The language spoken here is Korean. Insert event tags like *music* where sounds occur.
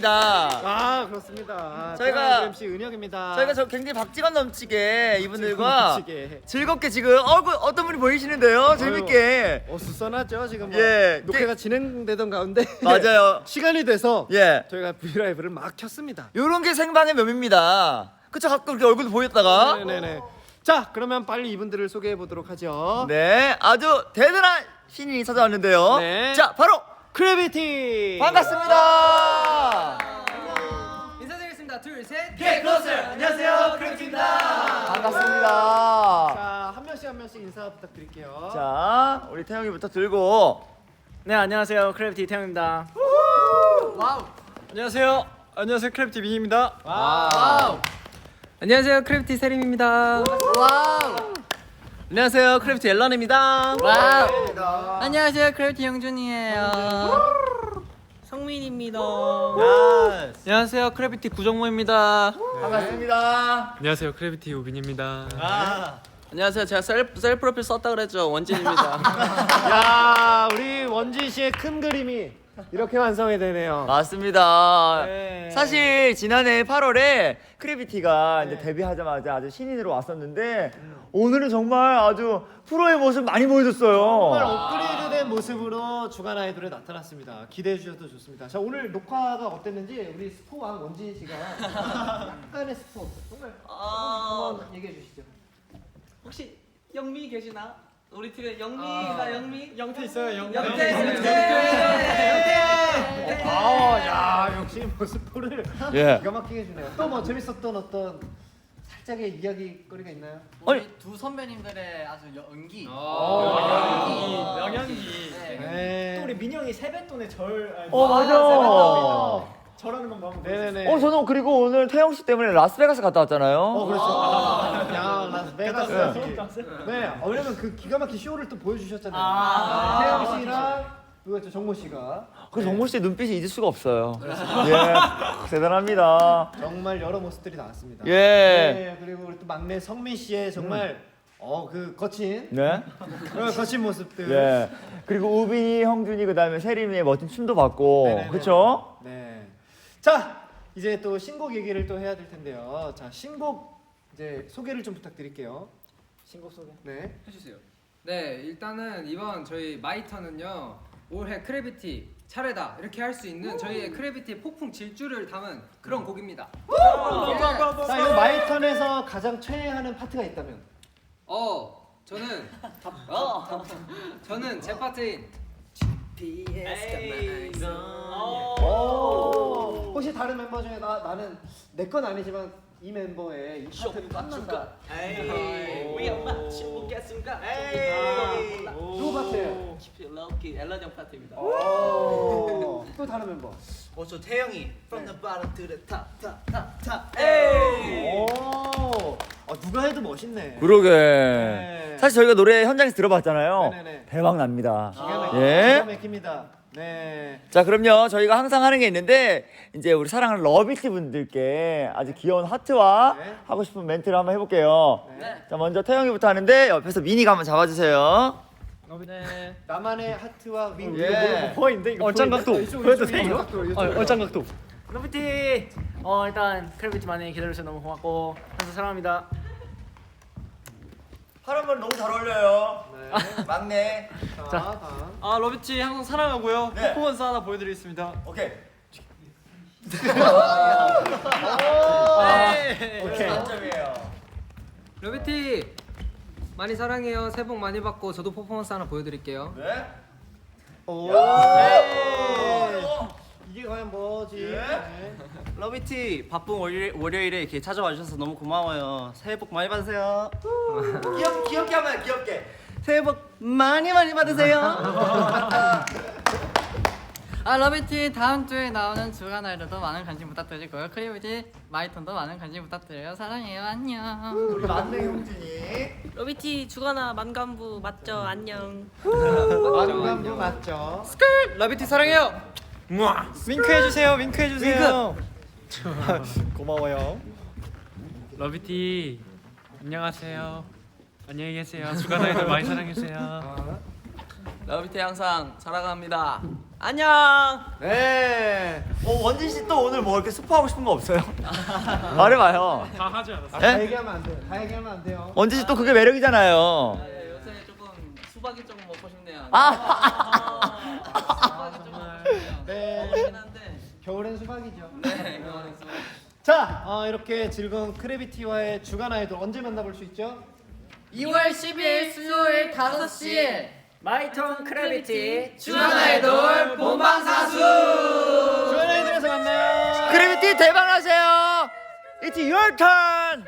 반갑습니다. 아 그렇습니다. 아, 저희가- MC 은혁입니다. 저희가 저 굉장히 박지감 넘치게 이분들과 넘치게. 즐겁게 지금 얼굴 어떤 분이 보이시는데요? 재밌게. 어 수선하죠 지금 뭐 예. 녹화가 진행되던 가운데 *laughs* 맞아요. *laughs* 시간이 돼서 예. 저희가 브이라이브를 막 켰습니다. 요런 게 생방의 묘미입니다. 그쵸? 가끔 이렇게 얼굴도 보였다가. 네네네. 자 그러면 빨리 이분들을 소개해 보도록 하죠. 네, 아주 대단한 신인이 찾아왔는데요. 네. 자, 바로 크래비티. 반갑습니다. 인사드리겠습니다. 둘, 셋. 게 클로ser. 안녕하세요, 크래비티입니다. 반갑습니다. 자 한 명씩 한 명씩 인사 부탁드릴게요. 자, 우리 태영이부터 들고. 네 안녕하세요 크래비티 태영입니다. 와우. 안녕하세요. 안녕하세요 크래비티 민입니다. 와우. 안녕하세요. 크래프티 세림입니다. 와우. 안녕하세요 크래비티 앨런입니다. 와우. 안녕하세요. 크래프티 영준이에요. 성민입니다. 안녕하세요 크래비티 구정모입니다. 반갑습니다. 안녕하세요 크래비티 우빈입니다. 안녕하세요 제가 셀프, 셀프 프로필 썼다 그랬죠 원진입니다. *laughs* 야 우리 원진 씨의 큰 그림이 이렇게 완성이 되네요. 맞습니다. 네. 사실 지난해 8월에 크래비티가 이제 데뷔하자마자 아주 신인으로 왔었는데 오늘은 정말 아주 프로의 모습 많이 보여줬어요. 정말 업그레이드된 모습으로 주간 아이돌에 나타났습니다. 기대해 주셔도 좋습니다. 자 오늘 녹화가 어땠는지 우리 스포왕 원진 씨가 약간의 스포 정말 한번 얘기해 주시죠. 혹시 영미 계시나? 우리 팀에 영미가 영미 영태 있어요 영. 영태 아야 역시 뭐 스포를 *laughs* 예. 기가 막히게 해주네요. 또 뭐 재밌었던 어떤 살짝의 이야기거리가 있나요? 아니. 두 선배님들의 아주 연기. 명연기. 네. 또 우리 민영이 세뱃돈의 절. 어 맞아. 절하는 건 너무. 네네네. 어 저는 그리고 오늘 태영 씨 때문에 라스베가스 갔다 왔잖아요. 어 그렇죠. 야 라스베가스. 네. 어, 왜냐면 그 기가 막힌 쇼를 또 보여주셨잖아요. 아. 태영 씨랑 누구였죠? 정모 씨가 그 정모 씨의 눈빛이 잊을 수가 없어요. 예, 대단합니다. 정말 여러 모습들이 나왔습니다. 예. 네. 그리고 우리 또 막내 성민 씨의 정말 어 그 거친 네. 그런 거친 모습들. 예. 그리고 우빈이, 형준이 그다음에 세림이의 멋진 춤도 봤고, 네네네. 그렇죠? 네. 자 이제 또 신곡 얘기를 또 해야 될 텐데요. 자 신곡 이제 소개를 좀 부탁드릴게요. 신곡 소개. 네. 해주세요. 네, 일단은 이번 저희 마이턴은요 올해 크래비티 차례다 이렇게 할 수 있는 저희의 크래비티 폭풍 질주를 담은 그런 곡입니다. 자 이거 마이턴에서 가장 최애하는 파트가 있다면. 어, 저는 *laughs* 어, 저는 제 파트인 오. 혹시 다른 멤버 중에 나 나는 내 건 아니지만 이 멤버의 이 파트는 땀난다. 우리 엄마 침 먹겠습니까? 누구 파트예요? 럭키 앨런 형 파트입니다. 오. 또 다른 멤버. 어저 태영이 from the bottom to the top top top top. 오. 아, 누가 해도 멋있네. 그러게. 네. 사실 저희가 노래 현장에서 들어봤잖아요. 네네네. 대박 납니다. 기가 막힙니다. 예. 기가 막힙니다. 네. 자, 그럼요. 저희가 항상 하는 게 있는데 이제 우리 사랑하는 러비티 분들께 아주 귀여운 하트와 네. 하고 싶은 멘트를 한번 해볼게요. 네. 자, 먼저 태영이부터 하는데 옆에서 미니가 한번 잡아주세요. 네. 나만의 하트와 윙. 예. 보인데 이거 얼짱각도. 보여도 돼요? 얼짱각도. 러비티. 어 일단 크래비티 많이 기다려주셔서 너무 고맙고 항상 사랑합니다. 파란 머리 너무 잘 어울려요. 네. 막내. 자, 다음. 아 러비티 항상 사랑하고요. 네. 퍼포먼스 하나 보여드리겠습니다. 오케이. 오케이. 만점이에요. 러비티 많이 사랑해요. 새해 복 많이 받고 저도 퍼포먼스 하나 보여드릴게요. 네. 오. 이게 과연 뭐지? 예. 네. 러비티 바쁜 월요일, 월요일에 이렇게 찾아와 주셔서 너무 고마워요. 새해 복 많이 받으세요. 귀엽 귀엽게 하면 귀엽게. 새해 복 많이 많이 받으세요. *laughs* 아 러비티 다음 주에 나오는 주간 아이들도 많은 관심 부탁드리고요. 크리비티 마이톤도 많은 관심 부탁드려요. 사랑해요. 안녕. 우리 막내 형준이. 러비티 주거나 만감부 맞죠? 안녕. 만감부 맞죠? 러비티 사랑해요. 윙크 해 주세요. 윙크 해 주세요. *laughs* 고마워요. 러비티 안녕하세요. 안녕히 계세요. 주간 아이돌 많이 사랑해주세요. 러비티 항상 사랑합니다. 안녕. 네. 와 어, 원진 씨 또 오늘 뭐 이렇게 스포하고 싶은 거 없어요? *laughs* 말해봐요. 다 하지 않았어. 아, 다 예? 얘기하면 안 돼요. 다 얘기하면 안 돼요. 원진 씨 또 그게 매력이잖아요. 네, 요새 조금 수박이 조금 먹고 싶네요. 아. *laughs* 수박이 조금 먹고 싶네요. 네. 먹긴 한데. 네, 수박. 자, 어, 이렇게 즐거운 크래비티와의 주간 아이돌 언제 만나볼 수 있죠? 2월 10일 수요일 5시 마이톤 크래비티 주간 아이돌 본방사수. 주간 아이돌에서 만나요. 크래비티 대박 나세요. It's your turn.